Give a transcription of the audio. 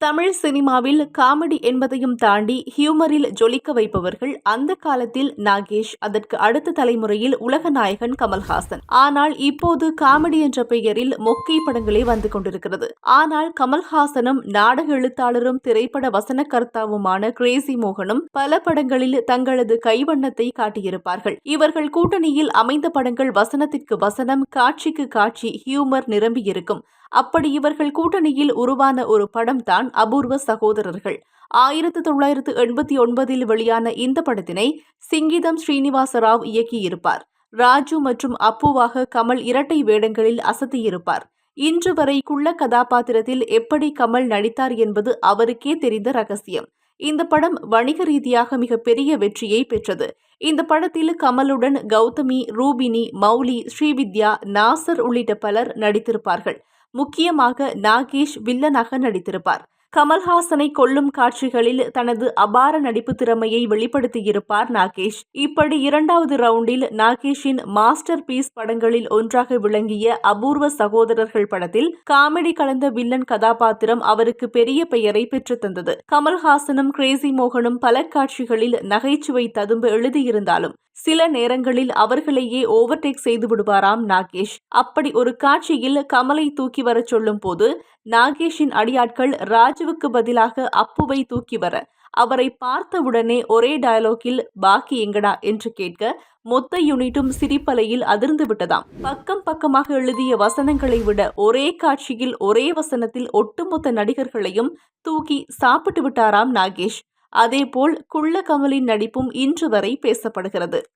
தமிழ் சினிமாவில் காமெடி என்பதையும் தாண்டி ஹியூமரில் ஜொலிக்க வைப்பவர்கள் அந்த காலத்தில் நாகேஷ் அதற்கு அடுத்த தலைமுறையில் உலக நாயகன் கமல்ஹாசன். ஆனால் இப்போது காமெடி என்ற பெயரில் மொக்கை படங்களே வந்து கொண்டிருக்கிறது. ஆனால் கமல்ஹாசனும் நாடக எழுத்தாளரும் திரைப்பட வசனக்கர்த்தாவுமான கிரேசி மோகனும் பல படங்களில் தங்களது கைவண்ணத்தை காட்டியிருப்பார்கள். இவர்கள் கூட்டணியில் அமைந்த படங்கள் வசனத்திற்கு வசனம் காட்சிக்கு காட்சி ஹியூமர் நிரம்பியிருக்கும். அப்படி இவர்கள் கூட்டணியில் உருவான ஒரு படம் தான் அபூர்வ சகோதரர்கள். ஆயிரத்து தொள்ளாயிரத்து எண்பத்தி ஒன்பதில் வெளியான இந்த படத்தினை சிங்கிதம் ஸ்ரீனிவாச ராவ் இயக்கியிருப்பார். ராஜு மற்றும் அப்புவாக கமல் இரட்டை வேடங்களில் அசத்தியிருப்பார். இன்று வரை குள்ள கதாபாத்திரத்தில் எப்படி கமல் நடித்தார் என்பது அவருக்கே தெரிந்த ரகசியம். இந்த படம் வணிக ரீதியாக மிக பெரிய வெற்றியை பெற்றது. இந்த படத்தில் கமலுடன் கௌதமி ரூபினி மௌலி ஸ்ரீவித்யா நாசர் உள்ளிட்ட பலர் நடித்திருப்பார்கள். முக்கியமாக நாகேஷ் வில்லனாக நடித்திருப்பார். கமல்ஹாசனை கொல்லும் காட்சிகளில் தனது அபார நடிப்பு திறமையை வெளிப்படுத்தியிருப்பார் நாகேஷ். இப்படி இரண்டாவது ரவுண்டில் நாகேஷின் மாஸ்டர் பீஸ் படங்களில் ஒன்றாக விளங்கிய அபூர்வ சகோதரர்கள் படத்தில் காமெடி கலந்த வில்லன் கதாபாத்திரம் அவருக்கு பெரிய பெயரை பெற்றுத்தந்தது கமல்ஹாசனும் கிரேசி மோகனும் பல காட்சிகளில் நகைச்சுவை ததும்ப எழுதியிருந்தாலும் சில நேரங்களில் அவர்களையே ஓவர்டேக் செய்து விடுவாராம் நாகேஷ். அப்படி ஒரு காட்சியில் கமலை தூக்கி வரச் சொல்லும் போது நாகேஷின் அடியாட்கள் ராஜ் ராஜுவுக்கு பதிலாக அப்புவை தூக்கி வர. அவரை பார்த்தவுடனே ஒரே டயலாக்கில் பாக்கி எங்கடா? என்று கேட்க மொத்த யூனிட்டும் சிரிப்பலையில் அதிர்ந்து விட்டதாம். பக்கம் பக்கமாக எழுதிய வசனங்களை விட ஒரே காட்சியில் ஒரே வசனத்தில் ஒட்டுமொத்த நடிகர்களையும் தூக்கி சாப்பிட்டு விட்டாராம் நாகேஷ். அதேபோல் குள்ள கமலின் நடிப்பும் இன்று வரை பேசப்படுகிறது.